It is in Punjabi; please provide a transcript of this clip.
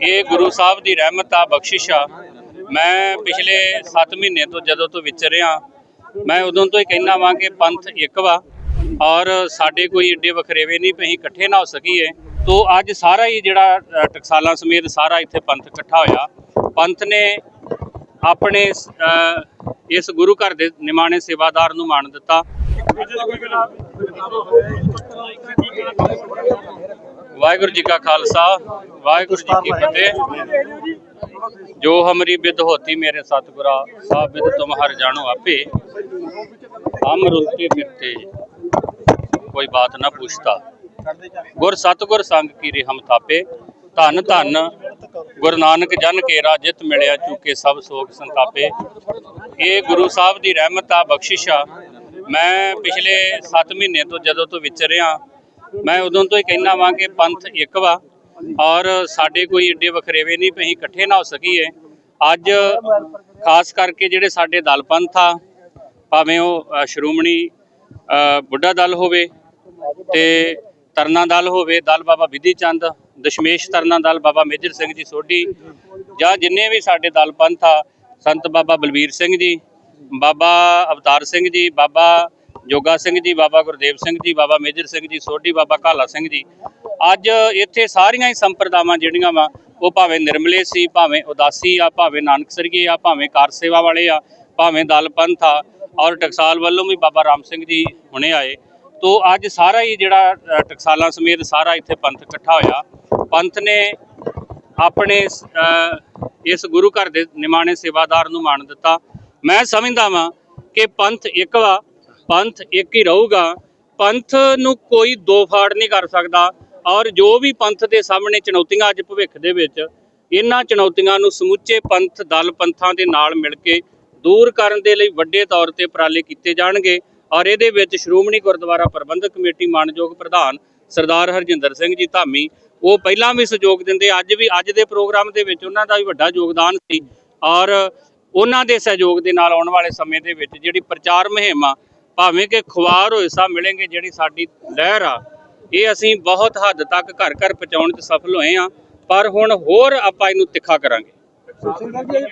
ਇਹ ਗੁਰੂ ਸਾਹਿਬ ਦੀ ਰਹਿਮਤ ਆ, ਬਖਸ਼ਿਸ਼ ਆ। ਮੈਂ ਪਿਛਲੇ 7 ਮਹੀਨੇ ਤੋਂ ਜਦੋਂ ਤੋਂ ਵਿਚਰਿਆ ਮੈਂ ਉਦੋਂ ਤੋਂ ਹੀ ਕਹਿਣਾ ਵਾਂ ਕਿ ਪੰਥ ਇੱਕ ਵਾ ਔਰ ਸਾਡੇ ਕੋਈ ਏਡੇ ਵਖਰੇਵੇ ਨਹੀਂ ਵੀ ਅਸੀਂ ਇਕੱਠੇ ਨਾ ਹੋ ਸਕੀਏ। ਤੋ ਅੱਜ ਸਾਰਾ ਹੀ ਜਿਹੜਾ ਟਕਸਾਲਾਂ ਸਮੇਤ ਸਾਰਾ ਇੱਥੇ ਪੰਥ ਇਕੱਠਾ ਹੋਇਆ। ਪੰਥ ਨੇ ਆਪਣੇ ਇਸ ਗੁਰੂ ਘਰ ਦੇ ਨਿਮਾਣੇ ਸੇਵਾਦਾਰ ਨੂੰ ਮਾਣ ਦਿੱਤਾ। ਵਾਹਿਗੁਰੂ ਜੀ ਕਾ ਖਾਲਸਾ, ਵਾਹਿਗੁਰੂ ਜੀ ਕੀ ਫਤਿਹ। ਜੋ ਹਮਰੀ ਬਿਦ ਹੋਤੀ ਮੇਰੇ ਸਤਿਗੁਰਾ ਸਾਬ ਬਿਦ ਤੁਮ ਹਰ ਜਾਣੋ ਆਪੇ। ਹਮ ਰੁਲਤੇ ਫਿਰਤੇ, ਕੋਈ ਬਾਤ ਨਾ ਪੁੱਛਤਾ। ਗੁਰ ਸਤਿਗੁਰ ਸੰਗ ਕੀਰੇ ਹਮ ਥਾਪੇ, ਧੰਨ ਧੰਨ ਗੁਰੂ ਨਾਨਕ ਜਨ ਕੇਰਾ ਜਿਤ ਮਿਲਿਆ ਚੁਕੇ ਸਭ ਸੋਗ ਸੰਤਾਪੇ। ਇਹ ਗੁਰੂ ਸਾਹਿਬ ਦੀ ਰਹਿਮਤ ਆ ਬਖਸ਼ਿਸ਼ ਆ। ਮੈਂ ਪਿਛਲੇ 7 ਮਹੀਨੇ ਤੋਂ ਜਦੋਂ ਤੋਂ ਵਿਚਰਿਆ ਮੈਂ ਉਦੋਂ ਤੋਂ ਹੀ ਕਹਿਣਾ ਵਾਂ ਕਿ ਪੰਥ ਇੱਕ ਵਾ ਔਰ ਸਾਡੇ ਕੋਈ ਏਡੇ ਵਖਰੇਵੇ ਨਹੀਂ ਵੀ ਅਸੀਂ ਇਕੱਠੇ ਨਾ ਹੋ ਸਕੀਏ। ਅੱਜ ਖਾਸ ਕਰਕੇ ਜਿਹੜੇ ਸਾਡੇ ਦਲ ਪੰਥ ਆ, ਭਾਵੇਂ ਉਹ ਸ਼੍ਰੋਮਣੀ ਬੁੱਢਾ ਦਲ ਹੋਵੇ ਤੇ ਤਰਨਾ ਦਲ ਹੋਵੇ, ਦਲ ਬਾਬਾ ਵਿਧੀ ਚੰਦ, ਦਸ਼ਮੇਸ਼ ਤਰਨਾ ਦਲ, ਬਾਬਾ ਮੇਜਰ ਸਿੰਘ ਜੀ ਸੋਢੀ ਜਾਂ ਜਿੰਨੇ ਵੀ ਸਾਡੇ ਦਲ ਪੰਥ ਆ, ਸੰਤ ਬਾਬਾ ਬਲਬੀਰ ਸਿੰਘ ਜੀ, ਬਾਬਾ ਅਵਤਾਰ ਸਿੰਘ ਜੀ, ਬਾਬਾ ਜੋਗਾ ਸਿੰਘ ਜੀ, ਬਾਬਾ ਗੁਰਦੇਵ ਸਿੰਘ ਜੀ, ਬਾਬਾ ਮੇਜਰ ਸਿੰਘ ਜੀ, ਸੋਢੀ ਬਾਬਾ ਕਾਲਾ ਸਿੰਘ ਜੀ। ਅੱਜ ਇੱਥੇ ਸਾਰੀਆਂ ਹੀ ਸੰਪਰਦਾਵਾਂ ਜਿਹੜੀਆਂ ਵਾ, ਉਹ ਭਾਵੇਂ ਨਿਰਮਲੇ ਸੀ, ਭਾਵੇਂ ਉਦਾਸੀ ਆ, ਭਾਵੇਂ ਨਾਨਕ ਆ, ਭਾਵੇਂ ਕਾਰ ਸੇਵਾ ਵਾਲੇ ਆ, ਭਾਵੇਂ ਦਲ ਪੰਥ ਆ, ਔਰ ਟਕਸਾਲ ਵੱਲੋਂ ਵੀ ਬਾਬਾ ਰਾਮ ਸਿੰਘ ਜੀ ਹੁਣੇ ਆਏ। ਤੋ ਅੱਜ ਸਾਰਾ ਹੀ ਜਿਹੜਾ ਟਕਸਾਲਾਂ ਸਮੇਤ ਸਾਰਾ ਇੱਥੇ ਪੰਥ ਇਕੱਠਾ ਹੋਇਆ। ਪੰਥ ਨੇ ਆਪਣੇ ਇਸ ਗੁਰੂ ਘਰ ਦੇ ਨਿਮਾਣੇ ਸੇਵਾਦਾਰ ਨੂੰ ਮਾਣ ਦਿੱਤਾ। ਮੈਂ ਸਮਝਦਾ ਵਾਂ ਕਿ ਪੰਥ ਇੱਕ ਵਾ ਪੰਥ ਇੱਕ ਹੀ ਰਹੂਗਾ। ਪੰਥ ਨੂੰ ਕੋਈ ਦੋ ਫਾੜ ਨਹੀਂ ਕਰ ਸਕਦਾ। ਔਰ ਜੋ ਵੀ ਪੰਥ ਦੇ ਸਾਹਮਣੇ ਚੁਣੌਤੀਆਂ ਅੱਜ ਭਵਿੱਖ ਦੇ ਵਿੱਚ, ਇਹਨਾਂ ਚੁਣੌਤੀਆਂ ਨੂੰ ਸਮੁੱਚੇ ਪੰਥ, ਦਲ ਪੰਥਾਂ ਦੇ ਨਾਲ ਮਿਲ ਕੇ ਦੂਰ ਕਰਨ ਦੇ ਲਈ ਵੱਡੇ ਤੌਰ ਤੇ ਉਪਰਾਲੇ ਕੀਤੇ ਜਾਣਗੇ। ਔਰ ਇਹਦੇ ਵਿੱਚ ਸ਼੍ਰੋਮਣੀ ਗੁਰਦੁਆਰਾ ਪ੍ਰਬੰਧਕ ਕਮੇਟੀ ਮਾਨਯੋਗ ਪ੍ਰਧਾਨ ਸਰਦਾਰ ਹਰਜਿੰਦਰ ਸਿੰਘ ਜੀ ਧਾਮੀ, ਉਹ ਪਹਿਲਾਂ ਵੀ ਸਹਿਯੋਗ ਦਿੰਦੇ, ਅੱਜ ਵੀ, ਅੱਜ ਦੇ ਪ੍ਰੋਗਰਾਮ ਦੇ ਵਿੱਚ ਉਹਨਾਂ ਦਾ ਵੀ ਵੱਡਾ ਯੋਗਦਾਨ ਸੀ। ਔਰ ਉਹਨਾਂ ਦੇ ਸਹਿਯੋਗ ਦੇ ਨਾਲ ਆਉਣ ਵਾਲੇ ਸਮੇਂ ਦੇ ਵਿੱਚ ਜਿਹੜੀ ਪ੍ਰਚਾਰ ਮੁਹਿੰਮ ਆ ਭਾਵੇਂ ਕਿ ਖੁਆਰ ਹੋਏ ਸਾ ਮਿਲेंगे ਜਿਹੜੀ ਸਾਡੀ ਲਹਿਰ ਆ, ਇਹ ਅਸੀਂ ਬਹੁਤ ਹੱਦ ਤੱਕ ਘਰ ਘਰ ਪਹੁੰਚਾਉਣ 'ਚ ਸਫਲ ਹੋਏ ਆ ਪਰ ਹੁਣ ਹੋਰ ਆਪਾਂ ਇਹਨੂੰ ਤਿੱਖਾ ਕਰਾਂਗੇ।